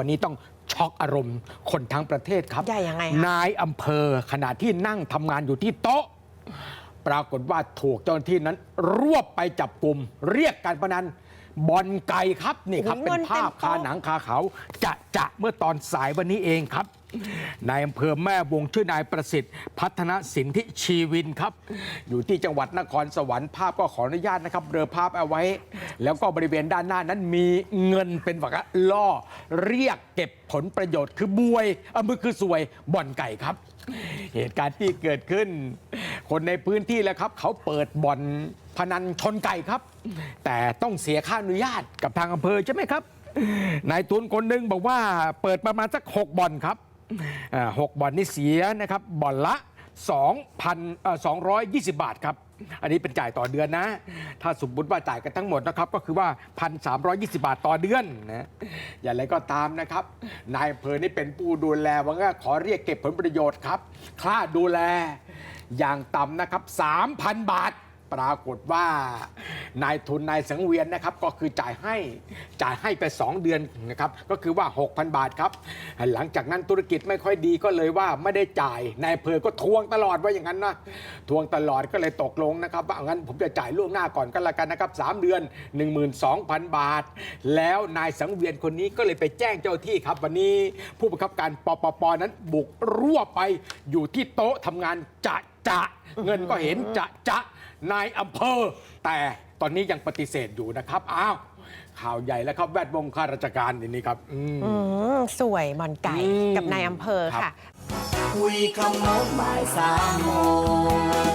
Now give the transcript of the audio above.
วันนี้ต้องช็อกอารมณ์คนทั้งประเทศครับ ใหญ่ยังไงคะ นายอำเภอขณะที่นั่งทำงานอยู่ที่โต๊ะ ปรากฏว่าถูกเจ้าหน้าที่นั้น รวบไปจับกลุ่ม เรียกการพนันบอลไก่ครับนี่ครับ โอ้โหเป็นเงินเต็มภาพโต๊ะ คาหนังคาเขาจะจะเมื่อตอนสายวันนี้เองครับ นายอำเภอแม่วงชื่อนายประสิทธิ์ พัฒนสินทิชีวินครับ อยู่ที่จังหวัดนครสวรรค์ภาพก็ขออนุญาตนะครับเบลอภาพเอาไว้ แล้วก็บริเวณด้านหน้านั้นมีเงินเป็นแบบว่าล่อ เรียกเก็บผลประโยชน์คือบวยเออมือคือสวยบ่อนไก่ครับ เหตุการณ์ที่เกิดขึ้น คนในพื้นที่แหล้วครับ เขาเปิดบ่อนพนันชนไก่ครับ แต่ต้องเสียค่าอนุญาตกับทางอำเภอใช่ไหมครับนายทุนคนหนึ่งบอกว่าเปิดประมาณสักหกบ่อนครับ หกบ่อนนี่เสียนะครับบ่อนละ2,000เอ่อ220 บาทครับ อันนี้เป็นจ่ายต่อเดือนนะ ถ้าสมมติว่าจ่ายกันทั้งหมดนะครับ ก็คือว่า 1,320 บาทต่อเดือนนะ อย่างไรก็ตามนะครับ นายอำเภอนี่เป็นผู้ดูแลว่างั้ขอเรียกเก็บผลประโยชน์ครับ ค่าดูแลอย่างต่ำนะครับ 3,000 บาท ปรากฏว่านายทุนนายสังเวียนนะครับก็คือจ่ายให้จ่ายให้ไป 2 เดือนนะครับก็คือว่า 6,000 บาทครับ หลังจากนั้นธุรกิจไม่ค่อยดีก็เลยว่าไม่ได้จ่ายนายเภอก็ทวงตลอดว่าอย่างนั้นนะทวงตลอดก็เลยตกลงนะครับว่างั้นผมจะจ่ายล่วงหน้าก่อนก็แล้วกันนะครับ3เดือน 12,000 บาท แล้วนายสังเวียนคนนี้ก็เลยไปแจ้งเจ้าที่ครับ วันนี้ผู้บังคับการปปปนั้นบุกรั่วไปอยู่ที่โต๊ะทำงานจะจะเงินก็เห็นจะจะ นายอำเภอ แต่ตอนนี้ยังปฏิเสธอยู่นะครับอ้าวข่าวใหญ่แล้วครับแวดวงข้าราชการทีนี้ครับอืม อืมสวยบอลไก่อืมกับนายอำเภอครับ ค่ะ คุยขโมงบ่ายสามโมง